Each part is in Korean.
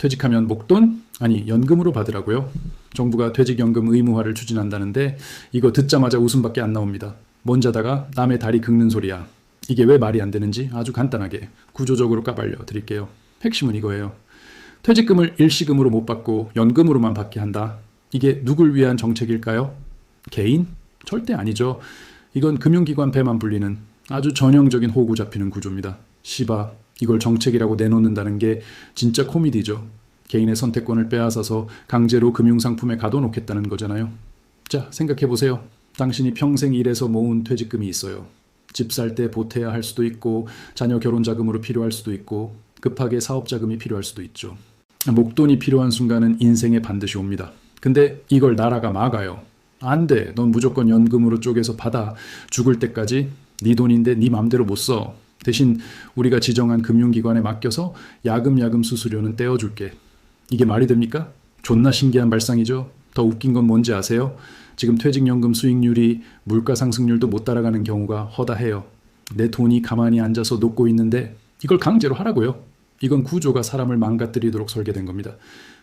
퇴직하면 목돈? 아니, 연금으로 받으라고요. 정부가 퇴직연금 의무화를 추진한다는데 이거 듣자마자 웃음밖에 안 나옵니다. 먼 자다가 남의 다리 긁는 소리야. 이게 왜 말이 안 되는지 아주 간단하게 구조적으로 까발려 드릴게요. 핵심은 이거예요. 퇴직금을 일시금으로 못 받고 연금으로만 받게 한다. 이게 누굴 위한 정책일까요? 개인? 절대 아니죠. 이건 금융기관 배만 불리는 아주 전형적인 호구 잡히는 구조입니다. 시바, 이걸 정책이라고 내놓는다는 게 진짜 코미디죠. 개인의 선택권을 빼앗아서 강제로 금융상품에 가둬놓겠다는 거잖아요. 자, 생각해 보세요. 당신이 평생 일해서 모은 퇴직금이 있어요. 집 살 때 보태야 할 수도 있고, 자녀 결혼 자금으로 필요할 수도 있고, 급하게 사업 자금이 필요할 수도 있죠. 목돈이 필요한 순간은 인생에 반드시 옵니다. 근데 이걸 나라가 막아요. 안 돼. 넌 무조건 연금으로 쪼개서 받아. 죽을 때까지 네 돈인데 네 맘대로 못 써. 대신 우리가 지정한 금융기관에 맡겨서 야금야금 수수료는 떼어줄게. 이게 말이 됩니까? 존나 신기한 발상이죠. 더 웃긴 건 뭔지 아세요? 지금 퇴직연금 수익률이 물가 상승률도 못 따라가는 경우가 허다해요. 내 돈이 가만히 앉아서 녹고 있는데 이걸 강제로 하라고요. 이건 구조가 사람을 망가뜨리도록 설계된 겁니다.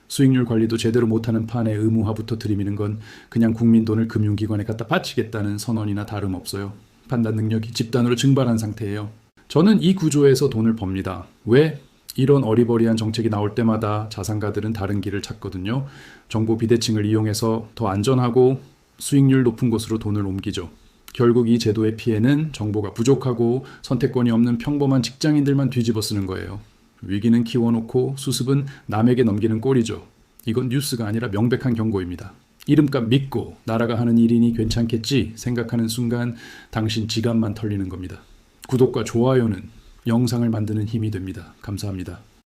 수익률 관리도 제대로 못하는 판에 의무화부터 들이미는 건 그냥 국민 돈을 금융기관에 갖다 바치겠다는 선언이나 다름없어요. 판단 능력이 집단으로 증발한 상태예요. 저는 이 구조에서 돈을 법니다. 왜? 이런 어리버리한 정책이 나올 때마다 자산가들은 다른 길을 찾거든요. 정보 비대칭을 이용해서 더 안전하고 수익률 높은 곳으로 돈을 옮기죠. 결국 이 제도의 피해는 정보가 부족하고 선택권이 없는 평범한 직장인들만 뒤집어 쓰는 거예요. 위기는 키워놓고 수습은 남에게 넘기는 꼴이죠. 이건 뉴스가 아니라 명백한 경고입니다. 이름값 믿고 나라가 하는 일이니 괜찮겠지 생각하는 순간 당신 지갑만 털리는 겁니다. 구독과 좋아요는 영상을 만드는 힘이 됩니다. 감사합니다.